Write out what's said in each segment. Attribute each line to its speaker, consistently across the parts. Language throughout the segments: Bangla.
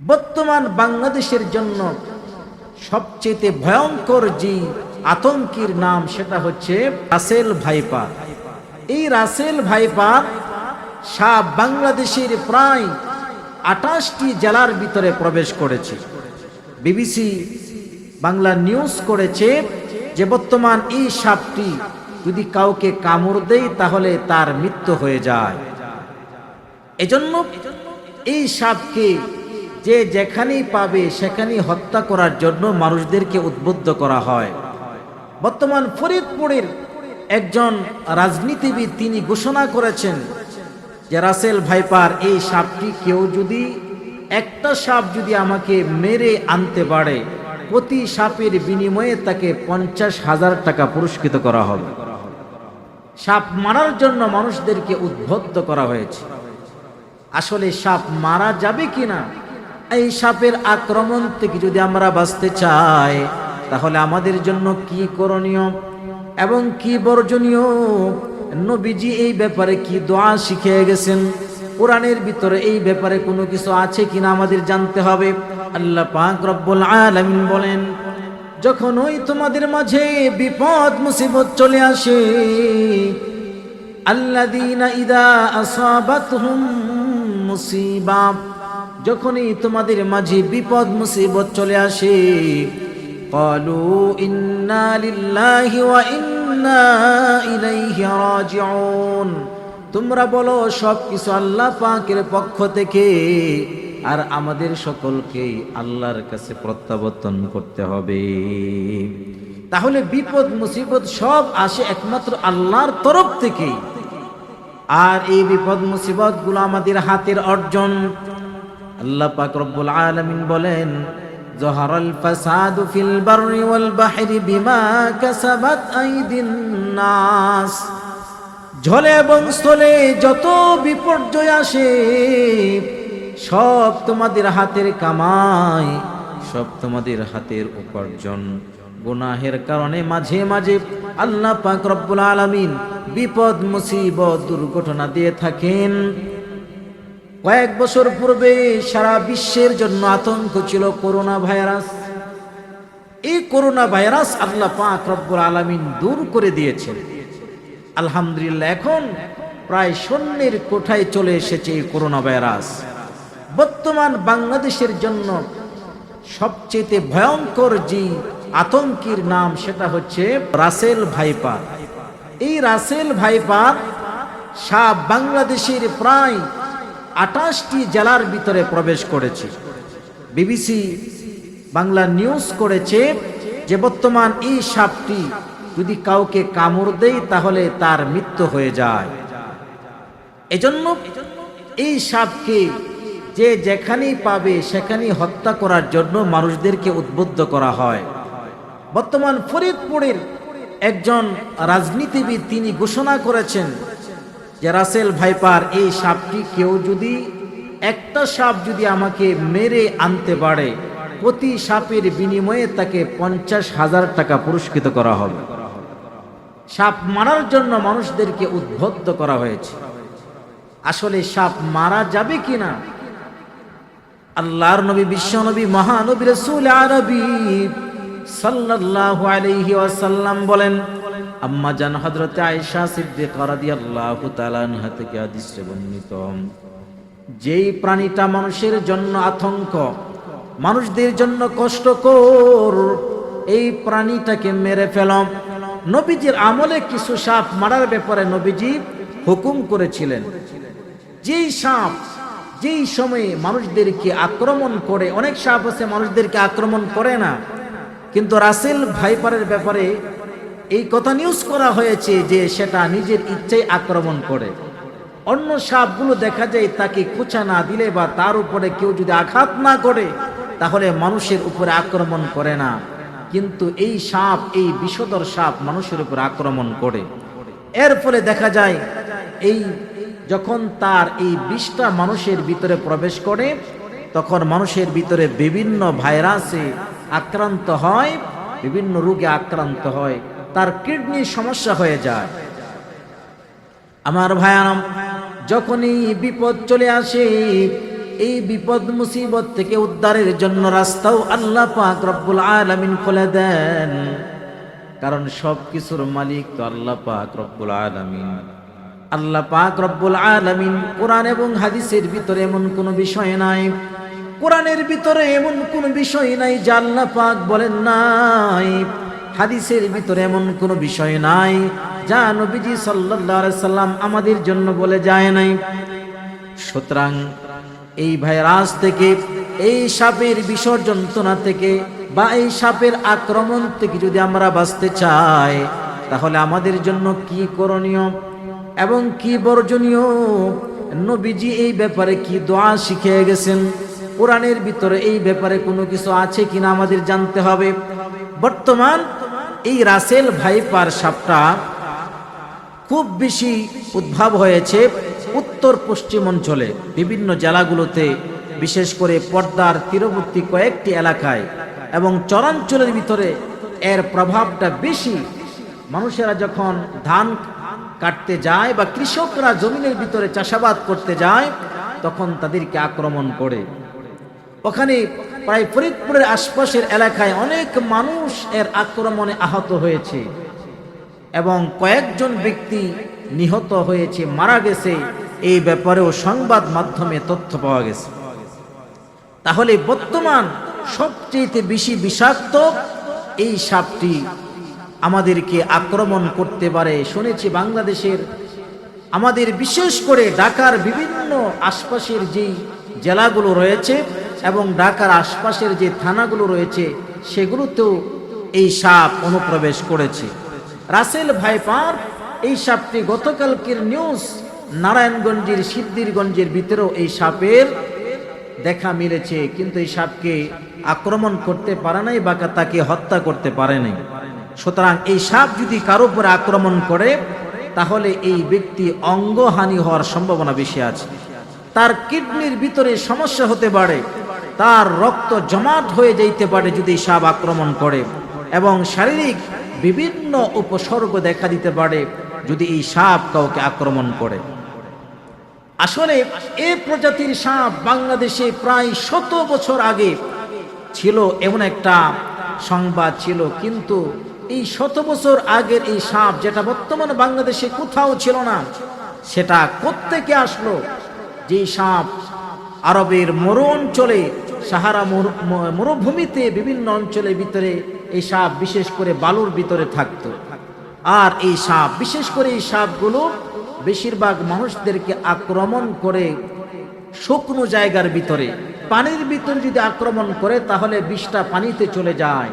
Speaker 1: বর্তমান বাংলাদেশের জন্য সবচেয়ে ভয়ঙ্কর যে আতঙ্কের নাম সেটা হচ্ছে রাসেল ভাইপার এই রাসেল ভাইপার সাপ বাংলাদেশের প্রায় আটাশটি জেলার ভিতরে প্রবেশ করেছে। বিবিসি বাংলা নিউজ করেছে যে বর্তমান এই সাপটি যদি কাউকে কামড় দেয় তাহলে তার মৃত্যু হয়ে যায়। এজন্য এই সাপকে যে যেখানেই পাবে, সেখানেই হত্যা করার জন্য মানুষদেরকে উদ্বুদ্ধ করা হয়। বর্তমান ফরিদপুরের একজন রাজনীতিবিদ তিনি ঘোষণা করেছেন যে, রাসেল ভাইপার, এই সাপটি কেউ যদি, একটা সাপ যদি আমাকে মেরে আনতে পারে, প্রতি সাপের বিনিময়ে তাকে পঞ্চাশ হাজার টাকা পুরস্কৃত করা হবে। সাপ মারার জন্য মানুষদেরকে উদ্বুদ্ধ করা হয়েছে। আসলে সাপ মারা যাবে কিনা এই সাপের আক্রমণ থেকে যদি আমরা বাঁচতে চাই, তাহলে আমাদের জন্য কি করণীয়? এবং কি বর্জনীয়? নবীজি এই ব্যাপারে কি দোয়া শিখিয়ে গেছেন? কোরআনের ভিতরে এই ব্যাপারে কোনো কিছু আছে কিনা আমাদের জানতে হবে। আল্লাহ পাক রব্বুল আলামিন বলেন, যখন ওই তোমাদের মাঝে বিপদ, মুসিবত চলে আসে, আল্লাযীনা ইদা আসাবাতহুম মুসিবা যখনই তোমাদের মাঝে বিপদ, মুসিবত চলে আসে, কলু রাজিউন। তোমরা বলো সব কিছু আল্লাহ পাকের পক্ষ থেকে, আর আমাদের সকলকেই আল্লাহর কাছে প্রত্যাবর্তন করতে হবে। তাহলে বিপদ, মুসিবত সব আসে একমাত্র আল্লাহর তরফ থেকেই। আর এই বিপদ, মুসিবতগুলো আমাদের হাতের অর্জন। আল্লাহ পাক রব্বুল আলামিন বলেন, জহরাল ফাসাদু ফিল বাররি ওয়াল বাহরি বিমা কাসাবাত আইদিন নাস। ঝলে এবং স্থলে যত বিপর্যয় আসে, সব তোমাদের হাতের কামাই, সব তোমাদের হাতের উপার্জন। গুনাহের কারণে মাঝে মাঝে আল্লাহ পাক রব্বুল আলামিন বিপদ, মুসিবত, দুর্ঘটনা দিয়ে থাকেন। কয়েক বছর পূর্বে সারা বিশ্বের জন্য আতঙ্ক ছিল করোনা ভাইরাস। এই করোনা ভাইরাস আল্লাহ পাক রব্বুল আলামিন দূর করে দিয়েছেন। আলহামদুলিল্লাহ, এখন প্রায় শূন্যের কোঠায় চলে এসেছে এই করোনা ভাইরাস। বর্তমান বাংলাদেশের জন্য সবচেয়ে ভয়ঙ্কর যে আতঙ্কের নাম সেটা হচ্ছে রাসেল ভাইপার। এই রাসেল ভাইপার সাপ বাংলাদেশের প্রায় আটাশটি জেলার ভিতরে প্রবেশ করেছে। বিবিসি বাংলা নিউজ করেছে যে বর্তমান এই সাপটি যদি কাউকে কামড় দেয় তাহলে তার মৃত্যু হয়ে যায়। এজন্য এই সাপকে যে যেখানেই পাবে সেখানেই হত্যা করার জন্য মানুষদেরকে উদ্বুদ্ধ করা হয়। বর্তমান ফরিদপুরের একজন রাজনীতিবিদ তিনি ঘোষণা করেছেন যে রাসেল ভাইপার, এই সাপটি কেউ যদি, একটা সাপ যদি আমাকে মেরে আনতে পারে, প্রতি সাপের বিনিময়ে তাকে পঞ্চাশ হাজার টাকা পুরস্কৃত করা হবে। সাপ মারার জন্য মানুষদেরকে উদ্বুদ্ধ করা হয়েছে। আসলে সাপ মারা যাবে কি না আল্লাহর নবী, বিশ্ব নবী, মহানবী, রসুল আরবি সাল্লাল্লাহু আলাইহি ওয়াসাল্লাম বলেন আম্মা জান হযরতে আয়েশা সিদ্দিকা রাদিয়াল্লাহু তাআলা আনহা থেকে হাদিসে বর্ণিত। যেই প্রাণীটা মানুষের জন্য আতঙ্ক, মানুষদের জন্য কষ্টকর, এই প্রাণীটাকে মেরে ফেলম নবীজির আমলে কিছু সাপ মারার ব্যাপারে নবীজি হুকুম করেছিলেন। যেই সাপ, যেই সময়ে মানুষদেরকে আক্রমণ করে, অনেক সাপ আছে মানুষদেরকে আক্রমণ করে না, কিন্তু রাসেল ভাইপারের ব্যাপারে এই কথা নিউজ করা হয়েছে যে সেটা নিজের ইচ্ছাই আক্রমণ করে। অন্য সাপগুলো দেখা যায় তাকে কুচা না দিলে বা তার উপরে কেউ যদি আঘাত না করে, তাহলে মানুষের উপরে আক্রমণ করে না। কিন্তু এই সাপ, এই বিষধর সাপ মানুষের উপর আক্রমণ করে। এর ফলে দেখা যায়, এই যখন তার এই বিষটা মানুষের ভিতরে প্রবেশ করে, তখন মানুষের ভিতরে বিভিন্ন ভাইরাসে আক্রান্ত হয়, বিভিন্ন রোগে আক্রান্ত হয়। তার কিডনির সমস্যা হয়ে যায়। আমার ভায়ানম যখনই বিপদ চলে আসে, এই বিপদ মুসিবত থেকে উদ্ধারের জন্য রাস্তাও আল্লাহ পাক রব্বুল আলামিন খুলে দেন। কারণ সব কিছুর মালিক তো আল্লাহ পাক রব্বুল আলামিন। আল্লাহ পাক রব্বুল আলামিন কোরআন এবং হাদিসের ভিতরে এমন কোনো বিষয় নাই। কোরআনের ভিতরে এমন কোনো বিষয় নাই যা আল্লাহ পাক বলেন নাই। হাদিসের ভিতরে এমন কোনো বিষয় নাই, যা নবীজি আলাইহি সাল্লাম আমাদের জন্য বলে যায় নাই। সুতরাং এই ভাইরাস থেকে, এই সাপের বিসর্জন্তনা থেকে বা এই সাপের আক্রমণ থেকে যদি আমরা বাঁচতে চাই, তাহলে আমাদের জন্য কি করণীয় এবং কি বর্জনীয়? নবীজি এই ব্যাপারে কি দোয়া শিখিয়ে গেছেন? কোরআনের ভিতরে এই ব্যাপারে কোনো কিছু আছে কিনা আমাদের জানতে হবে। বর্তমান এই রাসেল ভাইপার সাপটা খুব বেশি উদ্ভব হয়েছে উত্তর পশ্চিম অঞ্চলে, বিভিন্ন জেলাগুলোতে, বিশেষ করে পর্দার তীরবর্তী কয়েকটি এলাকায়। এবং চরাঞ্চলের ভিতরে এর প্রভাবটা বেশি। মানুষেরা যখন ধান কাটতে যায় বা কৃষকরা জমিনের ভিতরে চাষাবাদ করতে যায়, তখন তাদেরকে আক্রমণ করে। ওখানে প্রায় ফরিদপুরের আশপাশের এলাকায় অনেক মানুষ এর আক্রমণে আহত হয়েছে এবং কয়েকজন ব্যক্তি নিহত হয়েছে, মারা গেছে। এই ব্যাপারেও সংবাদ মাধ্যমে তথ্য পাওয়া গেছে। তাহলে বর্তমান সবচেয়ে বেশি বিষাক্ত এই সাপটি আমাদেরকে আক্রমণ করতে পারে, শুনেছি বাংলাদেশের। আমাদের বিশেষ করে ঢাকার বিভিন্ন আশপাশের যেই জেলাগুলো রয়েছে এবং ঢাকার আশপাশের যে থানাগুলো রয়েছে, সেগুলোতেও এই সাপ অনুপ্রবেশ করেছে। রাসেল ভাইপার, এই সাপটি গতকালকের নিউজ নারায়ণগঞ্জের সিদ্ধিরগঞ্জের ভিতরেও এই সাপের দেখা মিলেছে, কিন্তু এই সাপকে আক্রমণ করতে পারে নাই বা তাকে হত্যা করতে পারে নাই। সুতরাং এই সাপ যদি কারও উপরে আক্রমণ করে, তাহলে এই ব্যক্তি অঙ্গহানি হওয়ার সম্ভাবনা বেশি আছে। তার কিডনির ভিতরে সমস্যা হতে পারে তার রক্ত জমাট হয়ে যাইতে পারে যদি সাপ আক্রমণ করে। এবং শারীরিক বিভিন্ন উপসর্গ দেখা দিতে পারে যদি এই সাপ কাউকে আক্রমণ করে। আসলে এ প্রজাতির সাপ বাংলাদেশে প্রায় শত বছর আগে ছিল, এমন একটা সংবাদ ছিল। কিন্তু এই শত বছর আগের এই সাপ যেটা বর্তমানে বাংলাদেশে কোথাও ছিল না, সেটা কোত্থেকে আসলো? যে সাপ আরবের মরু অঞ্চলে, সাহারা মরুভূমিতে বিভিন্ন অঞ্চলের ভিতরে এই সাপ বিশেষ করে বালুর ভিতরে থাকতো। আর এই সাপ, বিশেষ করে এই সাপগুলো বেশিরভাগ মানুষদেরকে আক্রমণ করে শুকনো জায়গার ভিতরে। পানির ভিতরে যদি আক্রমণ করে, তাহলে বিষটা পানিতে চলে যায়।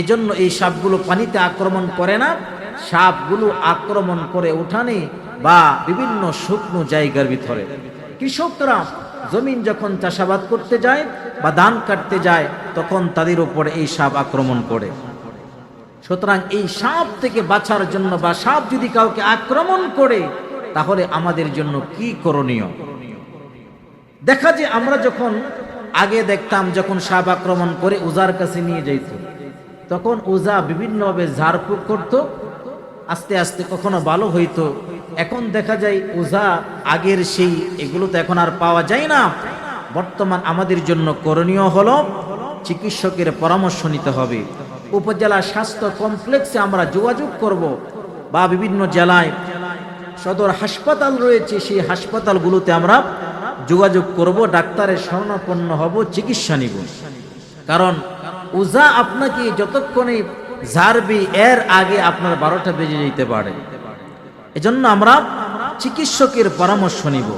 Speaker 1: এজন্য এই সাপগুলো পানিতে আক্রমণ করে না। সাপগুলো আক্রমণ করে উঠানে বা বিভিন্ন শুকনো জায়গার ভিতরে। কৃষকরা জমিন যখন চাষাবাদ করতে যায় বা ধান কাটতে যায়, তখন তাদের উপর এই সাপ আক্রমণ করে। সুতরাং এই সাপ থেকে বাঁচার জন্য বা সাপ যদি কাউকে আক্রমণ করে, তাহলে আমাদের জন্য কি করণীয়? দেখা যে আমরা যখন আগে দেখতাম যখন সাপ আক্রমণ করে উজার কাছে নিয়ে যাইত, তখন উজা বিভিন্নভাবে ঝাড়ফুঁক করত, আস্তে আস্তে কখনো ভালো হইতো এখন দেখা যায় ওঝা আগের সেই, এগুলো তো এখন আর পাওয়া যায় না। বর্তমান আমাদের জন্য করণীয় হলো চিকিৎসকের পরামর্শ নিতে হবে। উপজেলা স্বাস্থ্য কমপ্লেক্সে আমরা যোগাযোগ করব বা বিভিন্ন জেলায় সদর হাসপাতাল রয়েছে, সেই হাসপাতালগুলোতে আমরা যোগাযোগ করব, ডাক্তারের শরণাপন্ন হব, চিকিৎসা নিব। কারণ উজা আপনাকে যতক্ষণে ঝাড়বি, এর আগে আপনার বারোটা বেজে যেতে পারে। এজন্য আমরা চিকিৎসকের পরামর্শ নিব।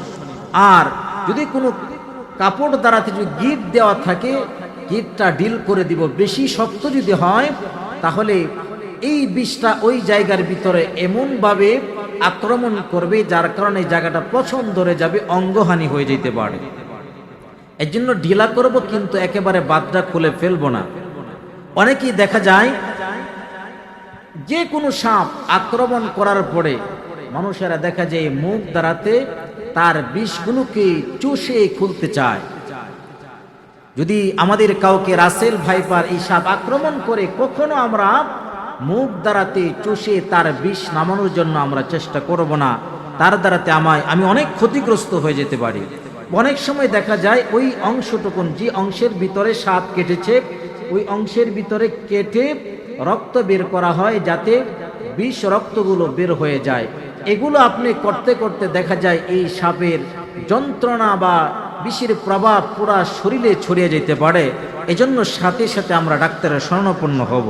Speaker 1: আর যদি কোনো কাপড় দ্বারাতে যদি গিট দেওয়া থাকে, গিটটা ডিল করে দিব, বেশি শক্ত যদি হয়, তাহলে এই বিষটা ওই জায়গার ভিতরে এমনভাবে আক্রমণ করবে, যার কারণে জায়গাটা পছন্দ ধরে যাবে, অঙ্গহানি হয়ে যেতে পারে। এর জন্য ঢিলা করব, কিন্তু একেবারে বাদটা খুলে ফেলব না। অনেকেই দেখা যায়, যে কোনো সাপ আক্রমণ করার পরে মানুষেরা দেখা যায় মুখ দ্বারাতে তার বিষগুলোকে চুষে খুলতে চায়। যদি আমাদের কাউকে রাসেল ভাইপার এই সাপ আক্রমণ করে, কখনো আমরা মুখ দ্বারাতে চুষে তার বিষ নামানোর জন্য আমরা চেষ্টা করব না। তার দ্বারাতে আমায় আমি অনেক ক্ষতিগ্রস্ত হয়ে যেতে পারি। অনেক সময় দেখা যায় ওই অংশটুকুন, যে অংশের ভিতরে সাপ কেটেছে, ওই অংশের ভিতরে কেটে রক্ত বের করা হয় যাতে বিষ রক্তগুলো বের হয়ে যায়। এগুলো আপনি করতে করতে দেখা যায় এই সাপের যন্ত্রণা বা বিষের প্রভাব পুরা শরীরে ছড়িয়ে যেতে পারে। এজন্য সাথে সাথে আমরা ডাক্তারের স্বর্ণপন্ন হব।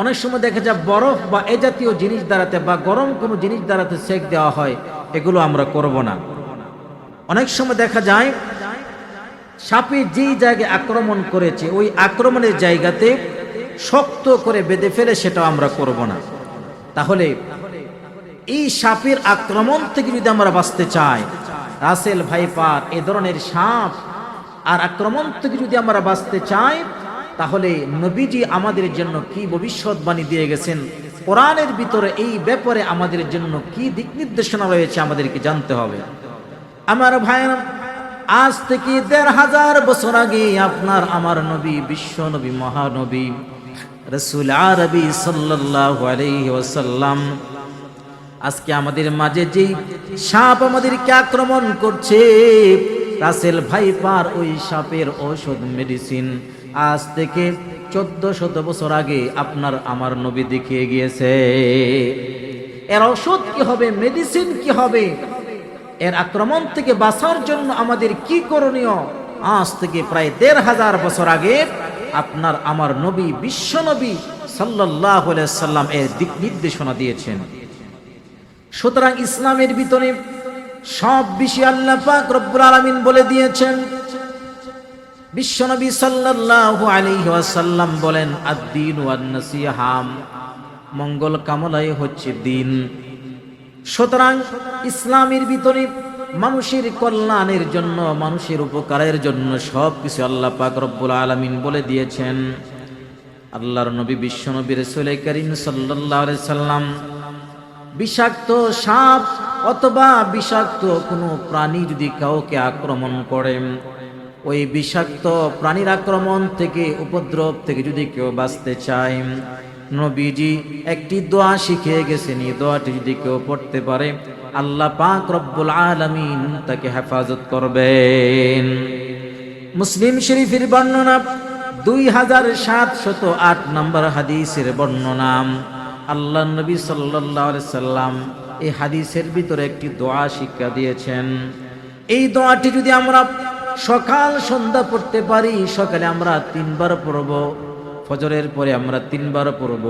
Speaker 1: অনেক সময় দেখা যায় বরফ বা এ জাতীয় জিনিস দ্বারাতে বা গরম কোনো জিনিস দ্বারাতে সেক দেওয়া হয়, এগুলো আমরা করব না। অনেক সময় দেখা যায়, সাপে যেই জায়গায় আক্রমণ করেছে, ওই আক্রমণের জায়গাতে শক্ত করে বেঁধে ফেলে সেটাও আমরা করব না। তাহলে এই সাপের আক্রমণ থেকে যদি আমরা বাঁচতে চাই, রাসেল ভাইপার, এ ধরনের সাপ আর আক্রমণ থেকে যদি আমরা বাঁচতে চাই, তাহলে নবীজি আমাদের জন্য কি ভবিষ্যৎবাণী দিয়ে গেছেন? কোরআনের ভিতরে এই ব্যাপারে আমাদের জন্য কি দিক নির্দেশনা রয়েছে আমাদেরকে জানতে হবে। আমার ভাইয়েরা, আজ থেকে দেড় হাজার বছর আগে আপনার, আমার নবী, বিশ্ব নবী, মহানবী রসুল আরবি ওয়াসাল্লাম, আজকে আমাদের মাঝে যেই সাপ আমাদেরকে আক্রমণ করছে, রাসেল ভাইপার ওই সাপের ঔষধ মেডিসিন আজ থেকে চোদ্দ শত বছর আগে আপনার আমার নবী দেখিয়ে গিয়েছে। এর ঔষধ কি হবে মেডিসিন কি হবে, এর আক্রমণ থেকে বাঁচার জন্য আমাদের কি করণীয়, আজ থেকে প্রায় দেড় হাজার বছর আগে আপনার আমার নবী, বিশ্ব নবী সাল্লাহ সাল্লাম এর দিক নির্দেশনা দিয়েছেন। সুতরাং ইসলামের ভিতরে সব বিষয় আল্লাহ পাক রব্বুল আলামিন বলে দিয়েছেন। বিশ্বনবী সাল্লাল্লাহু আলাইহি বলেন, আদ-দীন মঙ্গল কামনাই হচ্ছে দিন। সুতরাং ইসলামের ভিতরে মানুষের কল্যাণের জন্য, মানুষের উপকারের জন্য সব কিছু আল্লাহ পাক রব্বুল আলামিন বলে দিয়েছেন। আল্লাহর নবী বিশ্বনবী রাসূল করিম আলাইহি সাল্লাম বিষাক্ত সাপ অথবা বিষাক্ত কোনো প্রাণী যদি কাউকে আক্রমণ করে, ওই বিষাক্ত প্রাণীর আক্রমণ থেকে, উপদ্রব থেকে যদি কেউ বাঁচতে চায় নবীজি একটি দোয়া শিখে গেছেন, এই দোয়াটি যদি কেউ পড়তে পারে, আল্লাহ পাক রব্বুল আলামিন তাকে হেফাজত করবেন। মুসলিম শরীফের বর্ণনা, দুই হাজার সাতশত আট নম্বর হাদিসের বর্ণনা। আল্লাহ নবী সাল্লাহ সাল্লাম এই হাদিসের ভিতরে একটি দোয়া শিক্ষা দিয়েছেন। এই দোয়াটি যদি আমরা সকাল সন্ধ্যা পড়তে পারি, সকালে আমরা তিনবার পড়ব। ফজরের পরে আমরা তিনবার পড়ব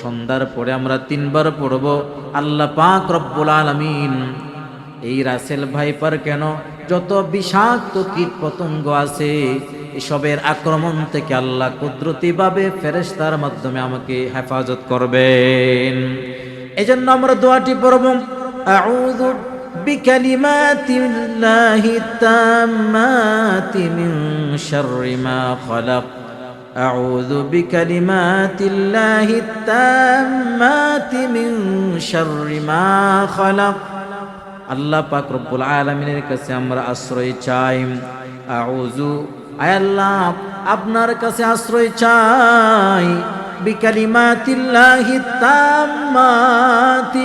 Speaker 1: সন্ধ্যার পরে আমরা তিনবার পড়ব আল্লাহ পাক রব্বুল আলমিন এই রাসেল ভাইপার কেন যত বিষাক্ত কীট পতঙ্গ আছে এসবের আক্রমণ থেকে আল্লাহ কুদরতিভাবে ফেরেশতার মাধ্যমে আমাকে হেফাজত করবেন এজন্য আমরা দোয়াটি পড়ব আউযু بكلمات الله التامات من شر ما خلق أعوذ بكلمات الله التامات من شر ما خلق আল্লাহ পাক রব্বুল আলমিনের কাছে আমরা আশ্রয় চাই আউযু আয় আল্লাহ আপনার কাছে আশ্রয় চাই বিকালিমাতিল্লাহি তাম্মাতি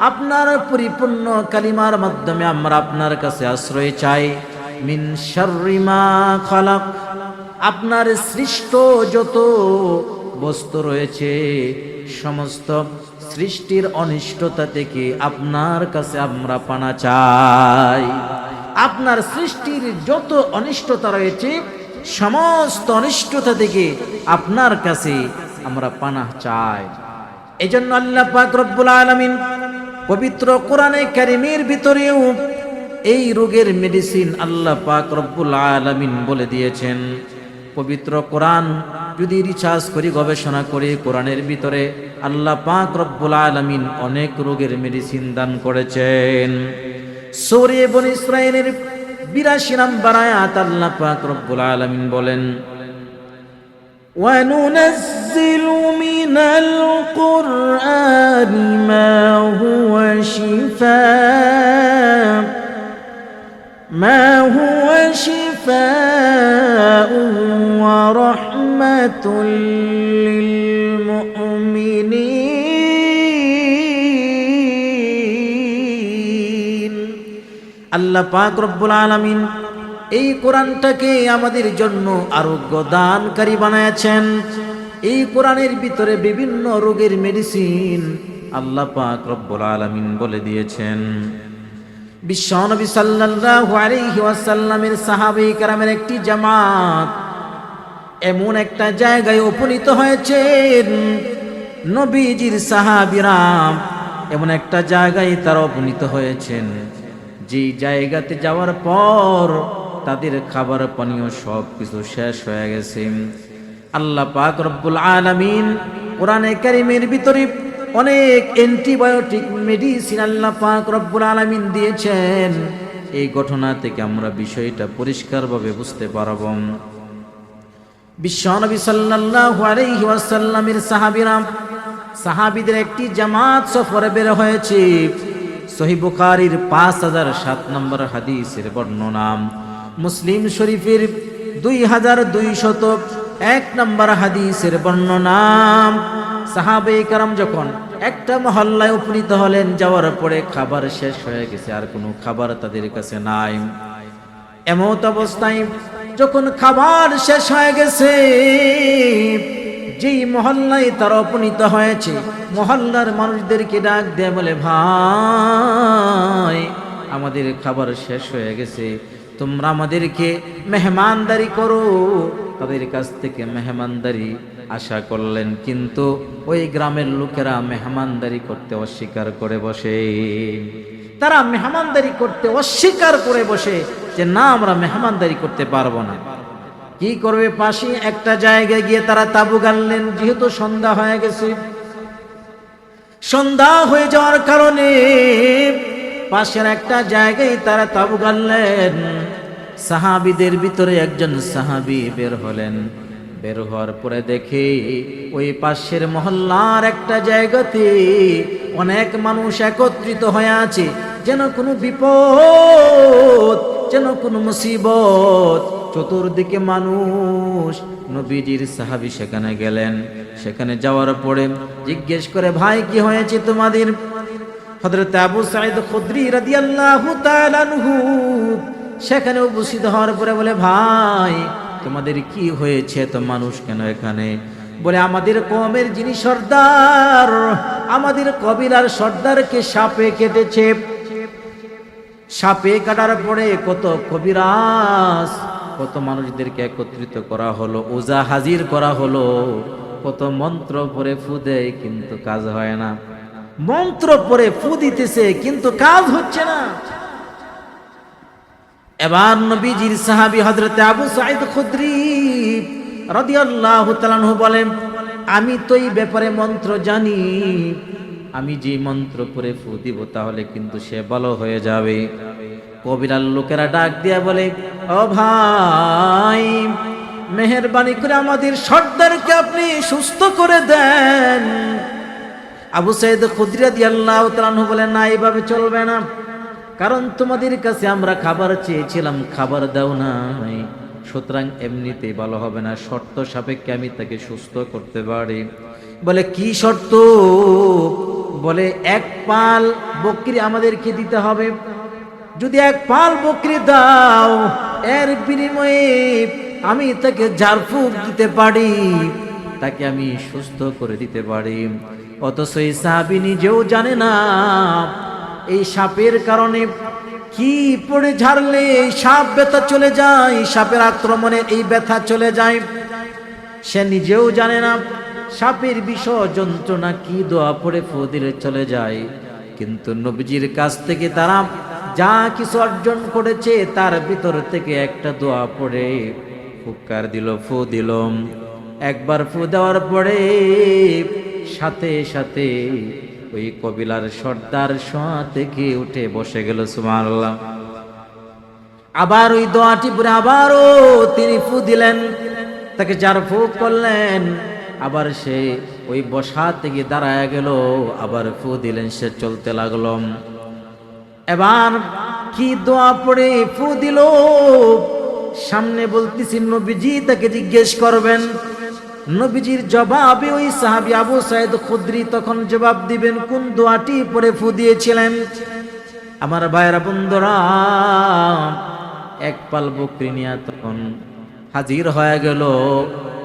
Speaker 1: আপনার পরিপূর্ণ কালিমার মাধ্যমে আমরা আপনার কাছে আশ্রয় চাই মিন শাররিমা খালাক আপনার সৃষ্ট যত বস্তু রয়েছে, সমস্ত সৃষ্টির অনিষ্টতা থেকে আপনার কাছে আমরা পানা চাই। আপনার সৃষ্টির যত অনিষ্টতা রয়েছে, সমস্ত অনিষ্টতা থেকে আপনার কাছে আমরা পানা চাই। এজন্য আল্লাহ পাক রব্বুল আলামিন পবিত্র কোরআনে কারিমের ভিতরেও এই রোগের মেডিসিন আল্লাহ পাক রব্বুল আলামিন বলে দিয়েছেন। পবিত্র কোরআন যদি রিসার্চ করি গবেষণা করি কোরআনের ভিতরে আল্লাহ পাক রব্বুল আলামিন অনেক রোগের মেডিসিন দান করেছেন সৌরে বন ইসরায়েলের বিরাশি নাম্বার আয়াত আল্লাহ পাক রব্বুল আলামিন বলেন وننزل من القرآن ما هو شفاء ما هو شفاء ورحمة للمؤمنين আল্লাহ পাক রব্বুল আলামিন এই কোরআনটাকে আমাদের জন্য আরোগ্য দানকারী বানায়াছেন এই কোরআনের ভিতরে বিভিন্ন রোগের মেডিসিন আল্লাহ পাক রব্বুল আলামিন বলে দিয়েছেন বিশ্বনবী সাল্লাল্লাহু আলাইহি ওয়াসাল্লামের সাহাবী কেরামের একটি জামাত এমন একটা জায়গায় উপনীত হয়েছেন নবীজির সাহাবিরাম এমন একটা জায়গায় তারা উপনীত হয়েছেন। যে জায়গাতে যাওয়ার পর তাদের খাবার পানীয় সব কিছু শেষ হয়ে গেছে। আল্লাহ পাক রব্বুল আলামিন কোরআনে কারিমের ভিতরে অনেক অ্যান্টিবায়োটিক মেডিসিন আল্লাহ পাক রব্বুল আলামিন দিয়েছেন। এই ঘটনা থেকে আমরা বিষয়টা পরিষ্কারভাবে বুঝতে পারব। বিশ্বনবী সাল্লাল্লাহু আলাইহি ওয়াসাল্লামের সাহাবীরা, সাহাবীদের একটি জামাত সফরে বের হয়েছে। সহি বুখারীর পাঁচ হাজার সাত নম্বর হাদিসের বর্ণনা। মুসলিম শরীফের দুই হাজার দুইশত এক নম্বর হাদিসের বর্ণনা। সাহাবে কারাম যখন একটা মহল্লায় উপনীত হলেন, যাওয়ার পরে খাবার শেষ হয়ে গেছে, আর কোনো খাবার তাদের কাছে নাই। এমত অবস্থায় যখন খাবার শেষ হয়ে গেছে, যেই মহল্লায় তারা উপনীত হয়েছে, মহল্লার মানুষদেরকে ডাক দেয় বলে, ভাই, আমাদের খাবার শেষ হয়ে গেছে। তোমরা আমাদেরকে মেহমানদারি করো। তাদের কাছ থেকে মেহমানদারি আশা করলেন, কিন্তু ওই গ্রামের লোকেরা মেহমানদারি করতে অস্বীকার করে বসে। তারা মেহমানদারি করতে অস্বীকার করে বসে যে, না, আমরা মেহমানদারি করতে পারব না। কি করবে পাশে? একটা জায়গায় গিয়ে তারা তাবু গানলেন যেহেতু সন্ধ্যা হয়ে গেছে। সন্ধ্যা হয়ে যাওয়ার কারণে পাশের একটা জায়গায় তারা তাবু গানলেন সাহাবিদের ভিতরে একজন সাহাবি বের হলেন। বের হওয়ার পরে দেখে ওই পাশের মহল্লার একটা জায়গাতে অনেক মানুষ একত্রিত হয়ে আছে, যেন কোনো বিপদ, যেন কোনো মুসিবত। চতুর্দিকে মানুষ, নবীজির সাহাবি সেখানে গেলেন। সেখানে যাওয়ার পরে জিজ্ঞেস করে, ভাই, কি হয়েছে তোমাদের? হযরত আবু সাঈদ খুদরি রাদিয়াল্লাহু তাআলা সেখানে উপস্থিত হওয়ার পরে বলে, ভাই তোমাদের কি হয়েছে তো মানুষ কেন এখানে? বলে, আমাদের কমের যিনি সর্দার, আমাদের কবিলার সর্দারকে সাপে কেটেছে। সাপে কাটার পরে কত কবিরাজ, কত মানুষদেরকে একত্রিত করা হলো, ওজা হাজির করা হলো। কত মন্ত্র পরে ফু দেয়, কিন্তু কাজ হয় না। মন্ত্র পরে ফু দিতেছে, কিন্তু কাজ হচ্ছে না। এবার নবীজির সাহাবি হজরত আবু সাইদ খুদ্রি রাদিয়াল্লাহু তাআলা বলেন, আমি তো এই ব্যাপারে মন্ত্র জানি। আমি যে মন্ত্র পরে ফু দিব তাহলে কিন্তু সে ভালো হয়ে যাবে। কবিরার লোকেরা ডাক দিয়া বলে, ও ভাই, মেহরবানি করে আমাদের সর্দারকে আপনি সুস্থ করে দেন। আবু সাইদ খুদ্রি রাদিয়াল্লাহু তাআলা বলেন না এইভাবে চলবে না। কারণ তোমাদের কাছে আমরা খাবার চেয়েছিলাম, খাবার দাও নাই। সুতরাং এমনিতেই ভালো হবে না, শর্ত সাপেক্ষে আমি তাকে সুস্থ করতে পারি। বলে, কি শর্ত? বলে, এক পাল বকরি আমাদেরকে দিতে হবে। যদি এক পাল বকরি দাও, এর বিনিময়ে আমি তাকে ঝাড়ফুঁক দিতে পারি, তাকে আমি সুস্থ করে দিতে পারি। অথচ এই সাহাবি নিজেও জানে না এই সাপের কারণে কি পড়ে ঝাড়লে এই সাপ ব্যথা চলে যায়? সাপের আক্রমণে এই ব্যথা চলে যায়। সে নিজেও জানে না সাপের বিষ যন্ত্রণা কি দোয়া পড়ে ফু দিলে চলে যায়। কিন্তু নবীজির কাছ থেকে তারা যা কিছু অর্জন করেছে তার ভিতর থেকে একটা দোয়া পড়ে। ফুকার দিল, ফু দিল। একবার ফু দেওয়ার পরে সাথে সাথে ওই কবিলার সর্দার শোয়া থেকে উঠে বসে গেল সুমাল্লাহ আবার ওই দোয়াটি পরে আবারও তিনি ফু দিলেন, তাকে যার ফু করলেন, আবার সে ওই বসা থেকে দাঁড়ায় গেল, আবার ফু দিলেন, সে চলতে লাগল। এবার কি দোয়া পড়ে ফু দিল? সামনে বলতেছি, নবীজি তাকে জিজ্ঞেস করবেন নবীজির জবাবে ওই সাহাবি আবু সাইদ খুদ্রি তখন জবাব দিবেন, কোন দোয়াটি পরে ফু দিয়েছিলেন আমার ভাইরা বন্ধুরা, এক পাল বকরি নিয়ে তখন হাজির হয়ে গেল।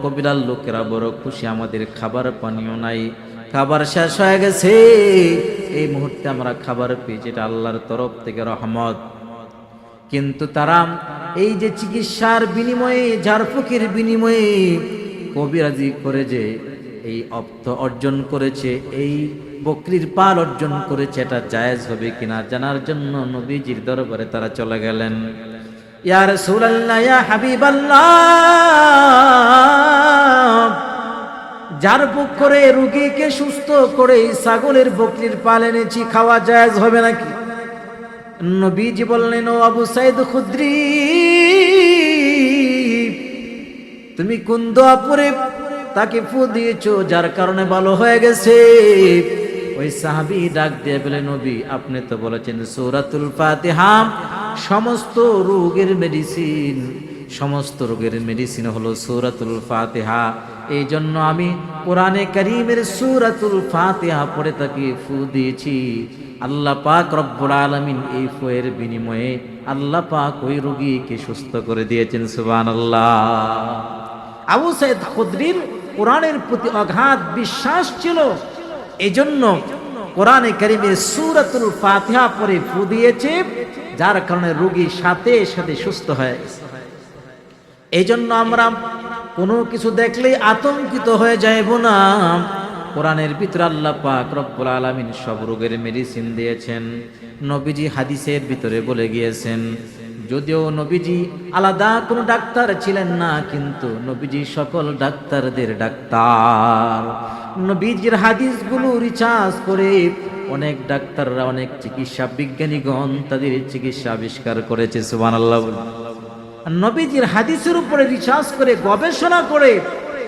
Speaker 1: কবিলার লোকেরা বড় খুশি, আমাদের খাবার পানীয় নাই। খাবার শেষ হয়ে গেছে। এই মুহূর্তে আমরা খাবার পেয়েছি এটা আল্লাহর তরফ থেকে রহমত। কিন্তু তারা এই যে চিকিৎসার বিনিময়ে, ঝাড়ফুকের বিনিময়ে কবিরাজি করে যে এই অর্থ অর্জন করেছে, এই বকরির পাল অর্জন করেছে, এটা জায়েজ হবে কিনা জানার জন্য নবীজির দরবারে তারা চলে গেলেন। ইয়া রাসূলুল্লাহ, ইয়া হাবিবাল্লাহ, যার বুক করে রুগীকে সুস্থ করে ছাগলের বকরির পাল এনেছি, খাওয়া জায়েজ হবে নাকি? নবীজি বললেন, ও আবু সাইদ খুদ্রি তুমি কোন দোয়া পরে তাকে ফু দিয়েছ, যার কারণে ভালো হয়ে গেছে? ওই সাহাবি ডাক দিয়ে বলে, নবী, আপনি তো বলেছেন সৌরাতুল ফাতিহা সমস্ত রোগের মেডিসিন সমস্ত রোগের মেডিসিন হলো সৌরাতুল ফাতিহা। এই জন্য আমি কোরআনে করিমের সূরাতুল ফাতিহা পড়ে তাকে ফু দিয়েছি। আল্লাহ পাক রব্বুল আলামিন এই ফুয়ের বিনিময়ে আল্লাহ পাক ওই রুগীকে সুস্থ করে দিয়েছেন, সুবহানাল্লাহ। আবু সাইদ খুদরির কোরআনের প্রতি অগাধ বিশ্বাস ছিল। এজন্য কোরআনে কারিমে সূরাতুল ফাতিহা পড়ে ফু দিয়েছে, যার কারণে রোগী সাথে সাথে সুস্থ হয়ে। এই জন্য আমরা কোনো কিছু দেখলেই আতঙ্কিত হয়ে যাইব না। কোরআনের ভিতরে আল্লাহ পাক রব্বুল আলামিন সব রোগের মেডিসিন দিয়েছেন নবীজি হাদিসের ভিতরে বলে গিয়েছেন, যদিও নবীজি আলাদা কোনো ডাক্তার ছিলেন না, কিন্তু নবীজি সকল ডাক্তারদের ডাক্তার নবীজির হাদিসগুলো রিচার্জ করে অনেক ডাক্তাররা, অনেক চিকিৎসা বিজ্ঞানীগণ তাদের চিকিৎসা আবিষ্কার করেছে, সুবহানাল্লাহ বলুন। নবীজির হাদিসের উপরে রিসার্চ করে, গবেষণা করে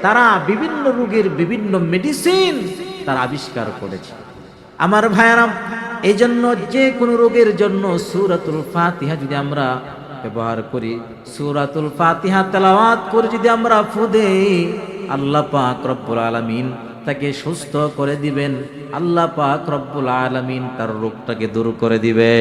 Speaker 1: তারা বিভিন্ন রোগের বিভিন্ন মেডিসিন তারা আবিষ্কার করেছে। আমার ভাইয়ারা এই জন্য যে কোনো রোগের জন্য সুরাতুল ফাতিহা যদি আমরা ব্যবহার করি, সুরাতুল ফাতিহা তেলাওয়াত করে যদি আমরা ফুদে আল্লাহ পাক রব্বুল আলামিন তাকে সুস্থ করে দিবেন। আল্লাহ পাক রব্বুল আলামিন তার রোগটাকে দূর করে দিবে